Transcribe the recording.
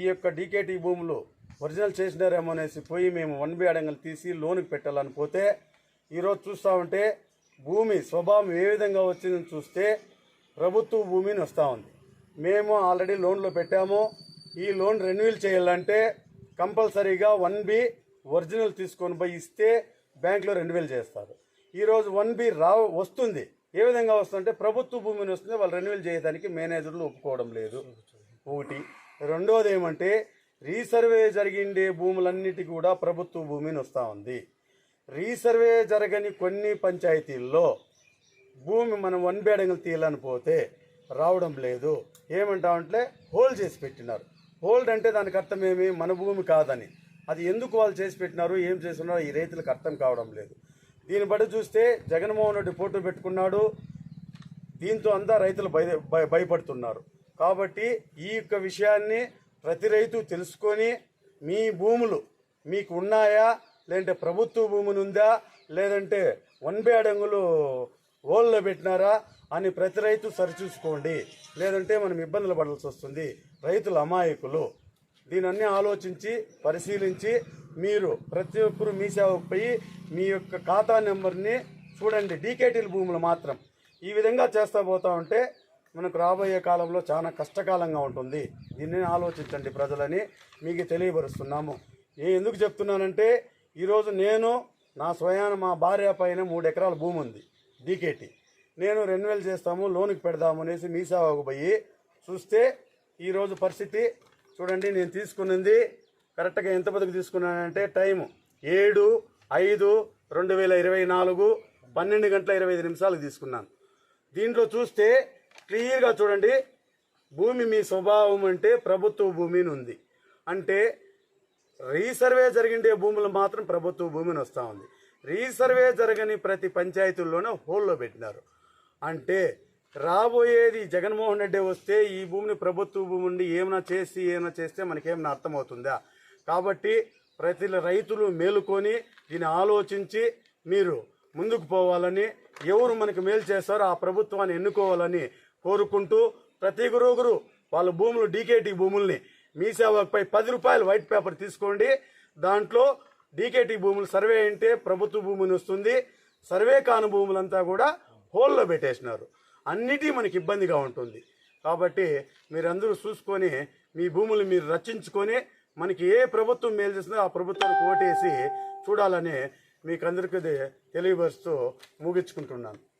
ఈ యొక్క డీకేటీ భూములు ఒరిజినల్ చేసినారేమో అనేసి పోయి మేము వన్ బి అడంగలు తీసి లోనుకి పెట్టాలని పోతే ఈరోజు చూస్తూ ఉంటే భూమి స్వభావం ఏ విధంగా వచ్చిందని చూస్తే ప్రభుత్వ భూమిని వస్తూ ఉంది. మేము ఆల్రెడీ లోన్లో పెట్టాము. ఈ లోన్ రెన్యువల్ చేయాలంటే కంపల్సరీగా వన్ బి ఒరిజినల్ తీసుకొని పోయి ఇస్తే బ్యాంకులో రెన్యువల్ చేస్తారు. ఈరోజు వన్ బి రా వస్తుంది. ఏ విధంగా వస్తుందంటే ప్రభుత్వ భూమిని వస్తుంది. వాళ్ళు రెన్యువల్ చేయడానికి మేనేజర్లు ఒప్పుకోవడం లేదు. ఒకటి. రెండోది ఏమంటే రీసర్వే జరిగిండే భూములన్నిటి కూడా ప్రభుత్వ భూమిని వస్తూ ఉంది. రీసర్వే జరగని కొన్ని పంచాయతీల్లో భూమి మనం వన్ బేడంగులు తీయాలని పోతే రావడం లేదు. ఏమంటామంటే హోల్డ్ చేసి పెట్టినారు. హోల్డ్ అంటే దానికి అర్థం ఏమి? మన భూమి కాదని. అది ఎందుకు వాళ్ళు చేసి పెట్టినారు? ఏం చేస్తున్నారో ఈ రైతులకు అర్థం కావడం లేదు. దీన్ని బట్టి చూస్తే జగన్మోహన్ రెడ్డి ఫోటో పెట్టుకున్నాడు. దీంతో అంతా రైతులు భయ భయ- భయపడుతున్నారు. కాబట్టి ఈ యొక్క విషయాన్ని ప్రతి రైతు తెలుసుకొని మీ భూములు మీకు ఉన్నాయా? లేదంటే ప్రభుత్వ భూములు ఉందా? లేదంటే వన్ బై అడంగులు ఓల్లో పెట్టినారా అని ప్రతి రైతు సరిచూసుకోండి. లేదంటే మనం ఇబ్బందులు పడాల్సి వస్తుంది. రైతులు అమాయకులు. దీనన్నీ ఆలోచించి పరిశీలించి మీరు ప్రతి ఒక్కరు మీ సేవకు పోయి మీ యొక్క ఖాతా నెంబర్ని చూడండి. డీకేటీల భూములు మాత్రం. ఈ విధంగా చేస్తా పోతా ఉంటే మనకు రాబోయే కాలంలో చాలా కష్టకాలంగా ఉంటుంది. దీన్ని ఆలోచించండి ప్రజలని. మీకు తెలియపరుస్తున్నాము. ఏ ఎందుకు చెప్తున్నానంటే ఈరోజు నేను నా స్వయాన మా భార్య పైన మూడు ఎకరాల భూమి ఉంది డీకేటీ. నేను రెన్యువల్ చేస్తాము లోన్కి పెడదాము అనేసి మీ సేవకు పోయి చూస్తే ఈరోజు పరిస్థితి చూడండి నేను తీసుకున్నది కరెక్ట్గా ఎంత బతుకు తీసుకున్నానంటే టైము ఏడు ఐదు రెండు వేల ఇరవై నాలుగు పన్నెండు గంటల ఇరవై ఐదు నిమిషాలకు తీసుకున్నాను. దీంట్లో చూస్తే క్లియర్గా చూడండి. భూమి మీ స్వభావం అంటే ప్రభుత్వ భూమిని ఉంది. అంటే రీసర్వే జరిగిండే భూములు మాత్రం ప్రభుత్వ భూమిని వస్తూ ఉంది. రీసర్వే జరగని ప్రతి పంచాయతీల్లోనే హోల్లో పెట్టినారు. అంటే రాబోయేది జగన్మోహన్ రెడ్డి వస్తే ఈ భూమిని ప్రభుత్వ భూమి ఉండి ఏమైనా చేసి ఏమైనా చేస్తే మనకేమైనా అర్థమవుతుందా? కాబట్టి ప్రతి రైతులు మేలుకొని దీన్ని ఆలోచించి మీరు ముందుకు పోవాలని ఎవరు మనకు మేలు చేస్తారో ఆ ప్రభుత్వాన్ని ఎన్నుకోవాలని కోరుకుంటూ ప్రతి గురుగురు వాళ్ళ భూములు డీకేటీ భూముల్ని మీ సేవకుపై పది రూపాయలు వైట్ పేపర్ తీసుకోండి. దాంట్లో డీకేటీ భూములు సర్వే అంటే ప్రభుత్వ భూమిని వస్తుంది. సర్వే కాని భూములంతా కూడా హోల్లో పెట్టేసినారు. అన్నిటి మనకి ఇబ్బందిగా ఉంటుంది. కాబట్టి మీరందరూ చూసుకొని మీ భూములు మీరు రచించుకొని మనకి ఏ ప్రభుత్వం మేలు చేస్తుందో ఆ ప్రభుత్వానికి ఓటేసి చూడాలని మీకు అందరికీ తెలియపరుస్తూ ముగించుకుంటున్నాను.